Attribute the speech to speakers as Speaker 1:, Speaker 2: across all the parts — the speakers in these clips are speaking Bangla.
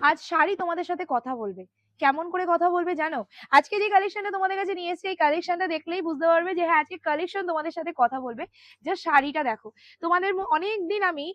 Speaker 1: আজ শাড়ি তোমাদের সাথে কথা বলবে। কেমন করে কথা বলবে জানো? আজকে যে কালেকশনটা তোমাদের কাছে নিয়ে এসেছি, এই কালেকশনটা দেখলেই বুঝতে পারবে যে হ্যাঁ আজকে কালেকশন তোমাদের সাথে কথা বলবে। যে শাড়িটা দেখো। তোমাদের অনেক দিন আমি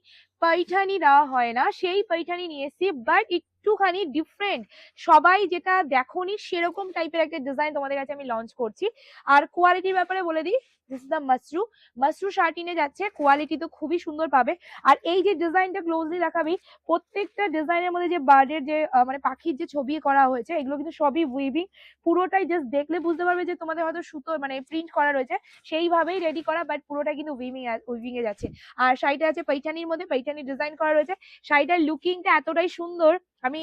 Speaker 1: পৈঠানি দেওয়া হয় না, সেই পৈঠানি নিয়ে এসেছি বাট একটুখানি ডিফারেন্ট সবাই যেটা দেখোনি, সেরকম টাইপের একটা ডিজাইন তোমাদের কাছে আমি লঞ্চ করছি। আর কোয়ালিটির ব্যাপারে বলে দিই দিস ইজ দ্য মাসরু মাসরু শার্টিনে যাচ্ছে কোয়ালিটি তো খুবই সুন্দর পাবে। আর এই যে ডিজাইনটা ক্লোজলি দেখাবি, প্রত্যেকটা ডিজাইনের মধ্যে যে বার্ডের যে মানে পাখির যে ছবি করা হয়েছে, এগুলো কিন্তু সবই উইভিং পুরোটাই জাস্ট দেখলে বুঝতে পারবে যে তোমাদের হয়তো সুতো মানে প্রিন্ট করা রয়েছে, সেইভাবেই রেডি করা বাট পুরোটা কিন্তু উইভিং উইভিং এ যাচ্ছে। আর শাড়িটা আছে পৈঠানির মধ্যে পৈঠানি ডিজাইন করা রয়েছে। শাড়িটার লুকিংটা এতটাই সুন্দর আমি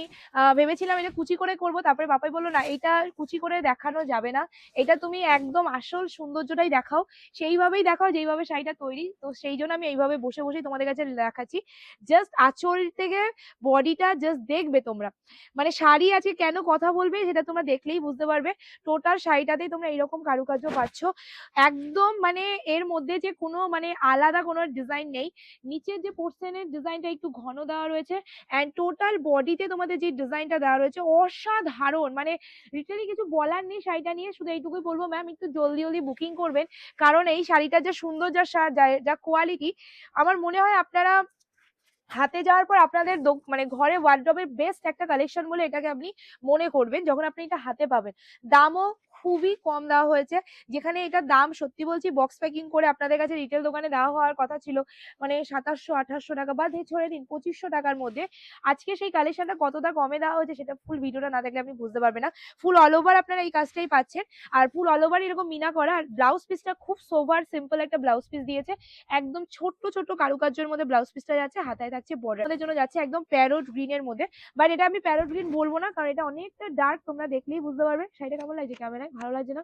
Speaker 1: ভেবেছিলাম এটা কুচি করে করব, তারপরে বাপাই বলল, না, এটা কুচি করে দেখানো যাবে না। এটা তুমি একদম আসল সৌন্দর্যটাই দেখাও। সেইভাবেই দেখাও যেইভাবে শাড়িটা তৈরি। তো সেই জন্য আমি এইভাবে বসে বসেই তোমাদের কাছে দেখাচ্ছি। জাস্ট আঁচল থেকে বডিটা জাস্ট দেখবে তোমরা। মানে শাড়ি আছে কেন কথা বলবে সেটা তোমরা দেখলেই বুঝতে পারবে। টোটাল শাড়িটাতেই তোমরা এরকম কারুকার্য পাচ্ছ। একদম মানে এর মধ্যে যে কোনো মানে আলাদা কোনো ডিজাইন নেই। নিচের যে পোর্শনের ডিজাইনটা একটু ঘন দেওয়া রয়েছে। অ্যান্ড টোটাল বডিতে তোমাদের যে ডিজাইনটা দেওয়া রয়েছে অসাধারণ। মানে রিটেলি কিছু বলার নেই শাড়িটা নিয়ে, শুধু এইটুকুই বলব ম্যাম একটু জলদি জলদি বুকিং করবেন। কারণ এই শাড়িটা যা সুন্দর, যা যা- কোয়ালিটি আমার মনে হয় আপনারা হাতে যাওয়ার পর আপনাদের মানে ঘরে ওয়ার্ড্রবের বেস্ট একটা কালেকশন বলে এটাকে আপনি মনে করবেন, যখন আপনি এটা হাতে পাবেন। দামও খুবই কম দেওয়া হয়েছে। যেখানে এটার দাম সত্যি বলছি বক্স প্যাকিং করে আপনাদের কাছে রিটেল দোকানে দেওয়া হওয়ার কথা ছিল মানে সাতাশশো, আঠাশশো টাকা বা ধরে ছড়ে দিন পঁচিশশো টাকার মধ্যে। আজকে সেই কালেকশনটা কতটা কমে দেওয়া হয়েছে সেটা ফুল ভিডিওটা না দেখলে আপনি বুঝতে পারবেন না। ফুল অল ওভার আপনারা এই কাজটাই পাচ্ছেন। আর ফুল অল ওভার এরকম মিনা করা, আর ব্লাউজ পিসটা খুব সোভার সিম্পল একটা ব্লাউজ পিস দিয়েছে। একদম ছোট্ট ছোট্ট কারুকার্যের মধ্যে ব্লাউজ পিসটা যাচ্ছে হাতায় থাকছে বর্ডার জন্য যাচ্ছে একদম প্যারোট গ্রিন এর মধ্যে। বাট এটা আমি প্যারোট গ্রিন বলব না, কারণ এটা অনেকটা ডার্ক তোমরা দেখলেই বুঝতে পারবে। শাড়িটা কেমন লাগছে ক্যামেরায় ভালো লাগছে না।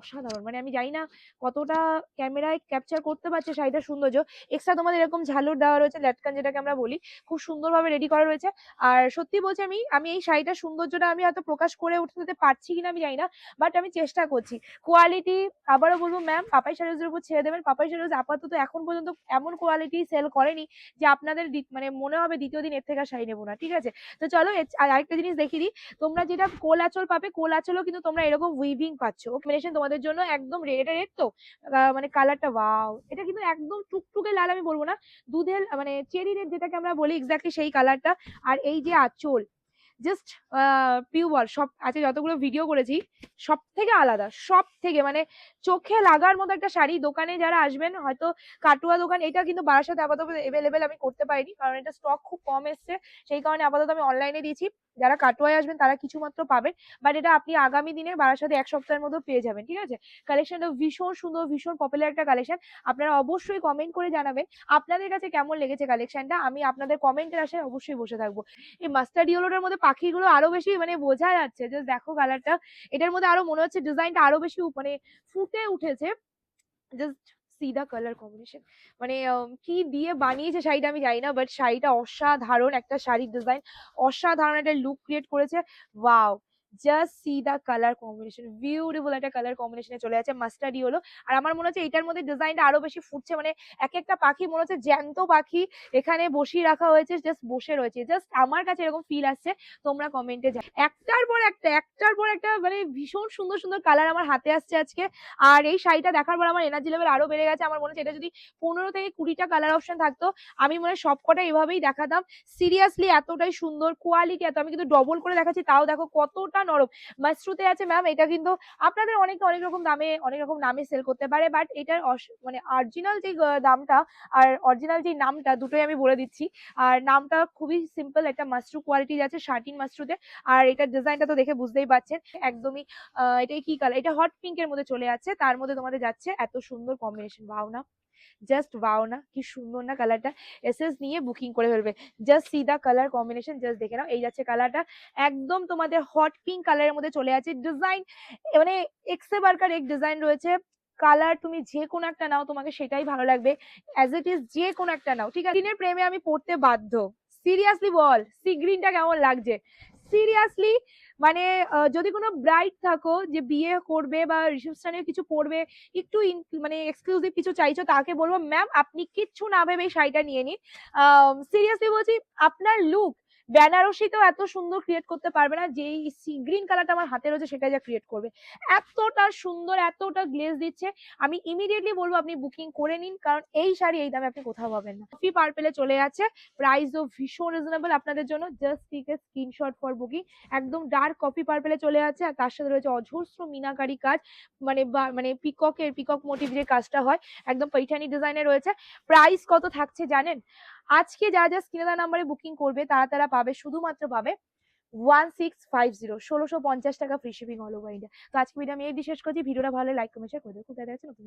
Speaker 1: অসাধারণ। মানে আমি জানি না কতটা ক্যামেরায় ক্যাপচার করতে পারছে শাড়িটার সৌন্দর্য। এক্সট্রা তোমাদের এরকম ঝালুর দেওয়া রয়েছে, ল্যাটকান যেটাকে আমরা বলি, খুব সুন্দরভাবে রেডি করা রয়েছে। আর সত্যি বলছি আমি আমি এই শাড়িটার সৌন্দর্যটা আমি হয়তো প্রকাশ করে উঠতে পারছি কিনা আমি জানি না বাট আমি চেষ্টা করছি। কোয়ালিটি আবারও বলব ম্যাম পাপাই শাড়িজের উপর ছেড়ে দেবেন। পাপাই শাড়িজ আপাতত এখন পর্যন্ত এমন কোয়ালিটি সেল করেনি যে আপনাদের মানে মনে হবে দ্বিতীয় দিন এর থেকে শাড়ি নেব না, ঠিক আছে? তো চলো আর আরেকটা জিনিস দেখিয়ে দিই। তোমরা যেটা কোল আঁচল পাবে কোল আঁচলও কিন্তু তোমরা এরকম উইভিং পাচ্ছ। কম্বিনেশন তোমাদের জন্য একদম রেড রেড তো? মানে কালারটা ওয়াও এটা কিন্তু একদম টুকটুকে লাল আমি বলব না। দুধের মানে চেরি রেড যেটাকে আমরা বলি এক্স্যাক্টলি সেই কালারটা আর এই যে আঁচল জাস্ট পিউবল সব, আজকে যতগুলো ভিডিও করেছি সব থেকে আলাদা সব থেকে মানে চোখে লাগার মতো একটা শাড়ি দোকানে যারা আসবেন, হয়তো কাটুয়া দোকান, এটা কিন্তু বারাসাতে আপাতত এভেলেবেল আমি করতে পারিনি, কারণ এটা স্টক খুব কম এসছে, সেই কারণে আপাতত আমি অনলাইনে দিয়েছি, যারা কাটুয়ায় আসবেন তারা কিছু মাত্র পাবেন বাট এটা আপনি আগামী দিনে বারাসাতে এক সপ্তাহের মধ্যে পেয়ে যাবেন, ঠিক আছে? কালেকশনটা ভীষণ সুন্দর, ভীষণ পপুলার একটা কালেকশন আপনারা অবশ্যই কমেন্ট করে জানাবেন, আপনাদের কাছে কেমন লেগেছে কালেকশনটা আমি আপনাদের কমেন্টের আশায় অবশ্যই বসে থাকব। এই মাস্টার্ড ইয়েলোটার মধ্যে পাখিগুলো আরও বেশি মানে বোঝা যাচ্ছে যে দেখো কালারটা এটার মধ্যে আরও মনে হচ্ছে ডিজাইনটা আরও বেশি মানে ফুটে উঠেছে। Just see the colour combination মানে কি দিয়ে বানিয়েছে শাড়িটা আমি জানি না বাট শাড়িটা অসাধারণ একটা শাড়ির ডিজাইন অসাধারণ একটা লুক ক্রিয়েট করেছে। Wow just see the colour combination beautiful একটা কালার কম্বিনেশনে চলে যাচ্ছে মাস্টার্ড হলো আর আমার মনে হচ্ছে এটার মধ্যে ডিজাইনটা আরও বেশি ফুটছে মানে এক একটা পাখি মনে হচ্ছে জ্যান্ত পাখি এখানে বসিয়ে রাখা হয়েছে জাস্ট বসে রয়েছে। জাস্ট আমার কাছে এরকম ফিল আসছে, তোমরা কমেন্টে যা একটার পর একটা, একটার পর একটা মানে ভীষণ সুন্দর সুন্দর কালার আমার হাতে আসছে আজকে। আর এই শাড়িটা দেখার পর আমার এনার্জি লেভেল আরও বেড়ে গেছে। আমার মনে হচ্ছে এটা যদি পনেরো থেকে কুড়িটা কালার অপশন থাকতো, আমি মনে হয় সবকটা এভাবেই দেখাতাম। সিরিয়াসলি এতটাই সুন্দর কোয়ালিটি এত, আমি কিন্তু ডবল করে দেখাচ্ছি, তাও দেখো কতটা নরম। মাসরুতে আছে ম্যাম এটা কিন্তু আপনাদের অনেকে অনেক রকম দামে, অনেক রকম নামে সেল করতে পারে বাট এটার মানে অরিজিনাল যে দামটা আর অরিজিনাল যে নামটা দুটোই আমি বলে দিচ্ছি। আর নামটা খুবই সিম্পল একটা মাশরু কোয়ালিটি আছে শার্টিন মাশরুতে আর এটার ডিজাইনটা তো দেখে বুঝতেই পারছেন একদমই এটাই কি কালার এটা হট পিঙ্কের মধ্যে চলে যাচ্ছে তার মধ্যে তোমাদের যাচ্ছে এত সুন্দর কম্বিনেশন ভাও না। জাস্ট ভাও না, কি সুন্দর না কালারটা এসএস নিয়ে বুকিং করে ফেলবে। Just see the colour combination just দেখে নাও। এই যাচ্ছে কালারটা একদম তোমাদের হট পিঙ্ক কালারের মধ্যে চলে যাচ্ছে ডিজাইন মানে এক্সে বার্কার এক ডিজাইন রয়েছে। কালার তুমি যে কোনো একটা নাও, তোমাকে সেটাই ভালো লাগবে। অ্যাজ ইট ইজ যে কোনো একটা নাও। ঠিক আছে? দিনের প্রেমে আমি পড়তে বাধ্য। সিরিয়াসলি বল সি গ্রিনটা কেমন লাগছে? সিরিয়াসলি মানে যদি কোনো ব্রাইট থাকো যে বিয়ে করবে বা রিসেপশনে কিছু পড়বে, একটু মানে এক্সক্লুসিভ কিছু চাইছো, তাকে বলব ম্যাম আপনি কিচ্ছু না ভেবে শাড়িটা নিয়ে নিন। সিরিয়াসলি বলছি, আপনার লুক বেনারসিতেও এত সুন্দর ক্রিয়েট করতে পারবে না, যেই গ্রিন কালারটা আমার হাতে রয়েছে সেটা যা ক্রিয়েট করবে। এতটা সুন্দর, এতটা গ্লেজ দিচ্ছে। আমি ইমিডিয়েটলি বলব আপনি বুকিং করে নিন, কারণ এই শাড়ি এই দামে আপনি কোথাও পাবেন না। কফি পার্পেলে চলে আছে প্রাইসও ভীষণ রিজনেবল আপনাদের জন্য। Just take a screenshot for booking একদম ডার্ক কফি পার্পেলে চলে আছে, আর তার সাথে রয়েছে অজস্র মিনাকারি কাজ মানে মানে পিককের পিকক মোটিভ যে কাজটা হয়, একদম পৈঠানি ডিজাইনে রয়েছে। প্রাইস কত থাকছে জানেন? আজকে যা যা স্ক্রিনে দেওয়া নাম্বারে বুকিং করবে, তারা তারা পাবে, শুধুমাত্র পাবে ওয়ান সিক্স ফাইভ জিরো ষোলোশো পঞ্চাশ টাকা free shipping all over India তো আজকে ভিডিও আমি এই বিশেষ করছি। ভিডিওটা ভালো লাইক কমেন্ট শেয়ার করে দেবো খুব দেখা যাচ্ছে নতুন